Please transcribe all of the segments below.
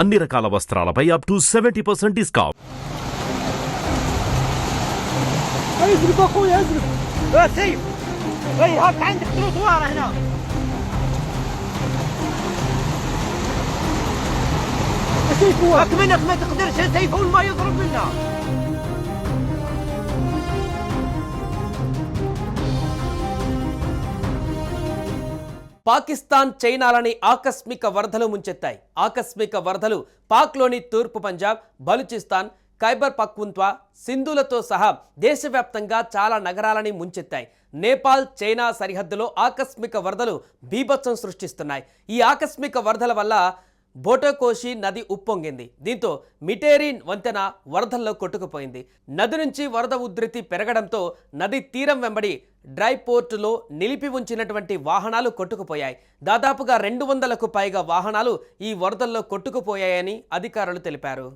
అన్ని రకాల వస్త్రాలపై up to seventy percent discount ازرق اخويا ازرق اه سيف اي هات عندك تروطوار هنا سيف هو هاك منك ما تقدرش يا سيف اول ما يضرب منا Pakistan చైనాలని ఆకస్మిక వరదలు ముంచెత్తాయి. ఆకస్మిక వరదలు పాక్లోని తూర్పు పంజాబ్ బలూచిస్తాన్ ఖైబర్ పక్వంత్వా సింధులతో సహా దేశవ్యాప్తంగా చాలా నగరాలని ముంచెత్తాయి. నేపాల్ చైనా సరిహద్దులో ఆకస్మిక వరదలు బీభత్సం సృష్టిస్తున్నాయి. ఈ ఆకస్మిక వరదల వల్ల బోటోకోషి నది ఉప్పొంగింది. దీంతో మిటేరిన్ వంతెన వరదల్లో కొట్టుకుపోయింది. నది నుంచి వరద ఉధృతి పెరగడంతో నది తీరం వెంబడి డ్రై పోర్టులో నిలిపి ఉంచినటువంటి వాహనాలు కొట్టుకుపోయాయి. దాదాపుగా రెండు వందలకు పైగా వాహనాలు ఈ వరదల్లో కొట్టుకుపోయాయని అధికారులు తెలిపారు.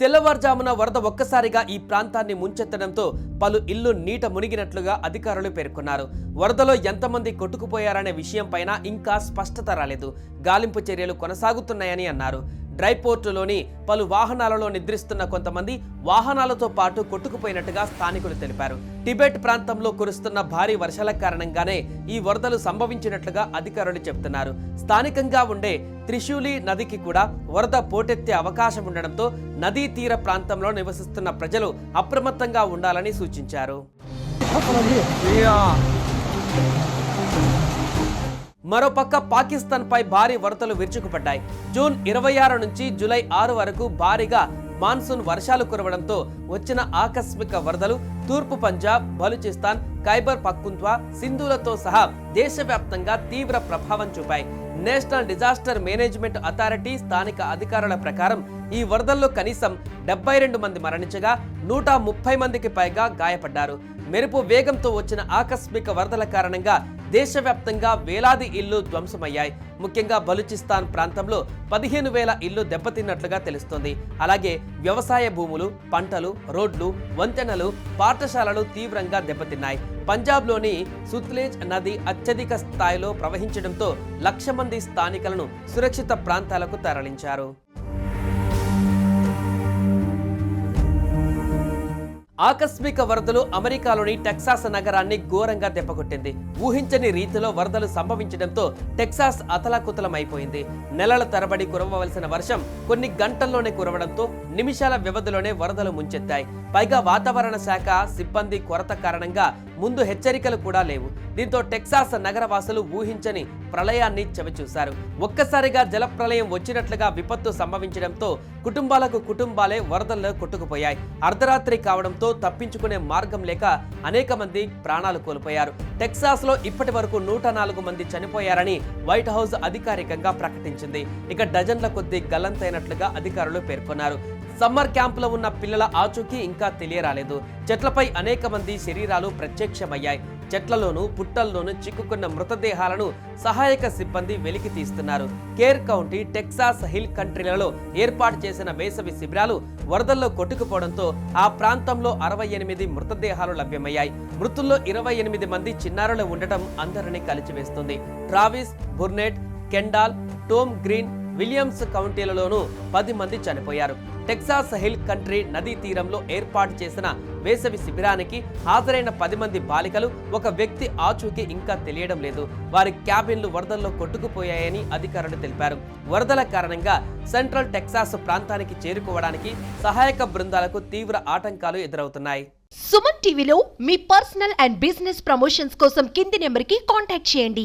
తెల్లవారుజామున వరద ఒక్కసారిగా ఈ ప్రాంతాన్ని ముంచెత్తడంతో పలు ఇల్లు నీట మునిగినట్లుగా అధికారులు పేర్కొన్నారు. వరదలో ఎంతమంది కొట్టుకుపోయారనే విషయంపైన ఇంకా స్పష్టత రాలేదు. గాలింపు చర్యలు కొనసాగుతున్నాయని అన్నారు. డ్రై పోర్టులోని పలు వాహనాలలో నిద్రిస్తున్న కొంతమంది వాహనాలతో పాటు కొట్టుకుపోయినట్టుగా స్థానికులు తెలిపారు. టిబెట్ ప్రాంతంలో కురుస్తున్న భారీ వర్షాల కారణంగానే ఈ వరదలు సంభవించినట్లుగా అధికారులు చెబుతున్నారు. స్థానికంగా ఉండే త్రిశూలి నదికి కూడా వరద పోటెత్తే అవకాశం ఉండడంతో నదీ తీర ప్రాంతంలో నివసిస్తున్న ప్రజలు అప్రమత్తంగా ఉండాలని సూచించారు. మరోపక్క పాకిస్తాన్పై భారీ వరదలు విరుచుకుపడ్డాయి. జూన్ ఇరవై ఆరు నుంచి జూలై ఆరు వరకు భారీగా మాన్సూన్ వర్షాలు కురవడంతో వచ్చిన ఆకస్మిక వరదలు తూర్పు పంజాబ్ బలూచిస్తాన్ ఖైబర్ పక్కుంత్వా సింధులతో సహా దేశవ్యాప్తంగా తీవ్ర ప్రభావం చూపాయి. నేషనల్ డిజాస్టర్ మేనేజ్మెంట్ అథారిటీ స్థానిక అధికారుల ప్రకారం ఈ వరదల్లో కనీసం డెబ్బై రెండు మంది మరణించగా నూట ముప్పై మందికి పైగా గాయపడ్డారు. మెరుపు వేగంతో వచ్చిన ఆకస్మిక వరదల కారణంగా దేశవ్యాప్తంగా వేలాది ఇళ్ళు ధ్వంసమయ్యాయి. ముఖ్యంగా బలూచిస్తాన్ ప్రాంతంలో పదిహేను వేల ఇళ్ళు దెబ్బతిన్నట్లుగా తెలుస్తోంది. అలాగే వ్యవసాయ భూములు పంటలు రోడ్లు వంతెనలు పాఠశాలలు తీవ్రంగా దెబ్బతిన్నాయి. పంజాబ్లోని సుత్లేజ్ నది అత్యధిక స్థాయిలో ప్రవహించడంతో లక్ష మంది స్థానికులను సురక్షిత ప్రాంతాలకు తరలించారు. ఆకస్మిక వరదలు అమెరికాలోని టెక్సాస్ నగరాన్ని ఘోరంగా దెబ్బకొట్టింది. ఊహించని రీతిలో వరదలు సంభవించడంతో టెక్సాస్ అతలాకుతలమైపోయింది. నెలల తరబడి కురవవలసిన వర్షం కొన్ని గంటల్లోనే కురవడంతో నిమిషాల వ్యవధిలోనే వరదలు ముంచెత్తాయి. పైగా వాతావరణ శాఖ సిబ్బంది కొరత కారణంగా ముందు హెచ్చరికలు కూడా లేవు. దీంతో టెక్సాస్ నగరవాసులు ఊహించని ప్రళయాన్ని చవిచూశారు. ఒక్కసారిగా జలప్రలయం వచ్చినట్లుగా విపత్తు సంభవించడంతో కుటుంబాలకు కుటుంబాలే వరదల్లో కొట్టుకుపోయాయి. అర్ధరాత్రి కావడంతో తప్పించుకునే మార్గం లేక అనేక మంది ప్రాణాలు కోల్పోయారు. టెక్సాస్లో ఇప్పటి వరకు నూట నాలుగు మంది చనిపోయారని వైట్ హౌస్ అధికారికంగా ప్రకటించింది. ఇక డజన్ల కొద్దీ గల్లంతైనట్లుగా అధికారులు పేర్కొన్నారు. సమ్మర్ క్యాంపులో ఉన్న పిల్లల ఆచూకీ ఇంకా తెలియరాలేదు. చెట్లపై అనేక మంది శరీరాలు ప్రత్యక్షమయ్యాయి. చెట్లలోనూ పుట్టల్లోనూ చిక్కుకున్న మృతదేహాలను సహాయక సిబ్బంది వెలికి తీస్తున్నారు. కేర్ కౌంటీ టెక్సాస్ హిల్ కంట్రీలలో ఏర్పాటు చేసిన వేసవి శిబిరాలు వరదల్లో కొట్టుకుపోవడంతో ఆ ప్రాంతంలో అరవై ఎనిమిది మృతదేహాలు లభ్యమయ్యాయి. మృతుల్లో ఇరవై ఎనిమిది మంది చిన్నారులు ఉండటం అందరినీ కలిచివేస్తుంది. Travis Burnet Kendall Tom Green Williams కౌంటీలలోనూ పది మంది చనిపోయారు. టెక్సాస్ హిల్ కంట్రీ నదీ తీరంలో ఏర్పాటు చేసిన వేసవి శిబిరానికి హాజరైన పది మంది బాలికలు ఒక వ్యక్తి ఆచూకీ ఇంకా తెలియడం లేదు. వారి క్యాబిన్లు వరదల్లో కొట్టుకుపోయాయని అధికారులు తెలిపారు. వరదల కారణంగా సెంట్రల్ టెక్సాస్ ప్రాంతానికి చేరుకోవడానికి సహాయక బృందాలకు తీవ్ర ఆటంకాలు ఎదురవుతున్నాయి. సుమన్ టీవీలో మీ పర్సనల్ అండ్ బిజినెస్ ప్రమోషన్స్ కోసం కింది నెంబర్కి కాంటాక్ట్ చేయండి.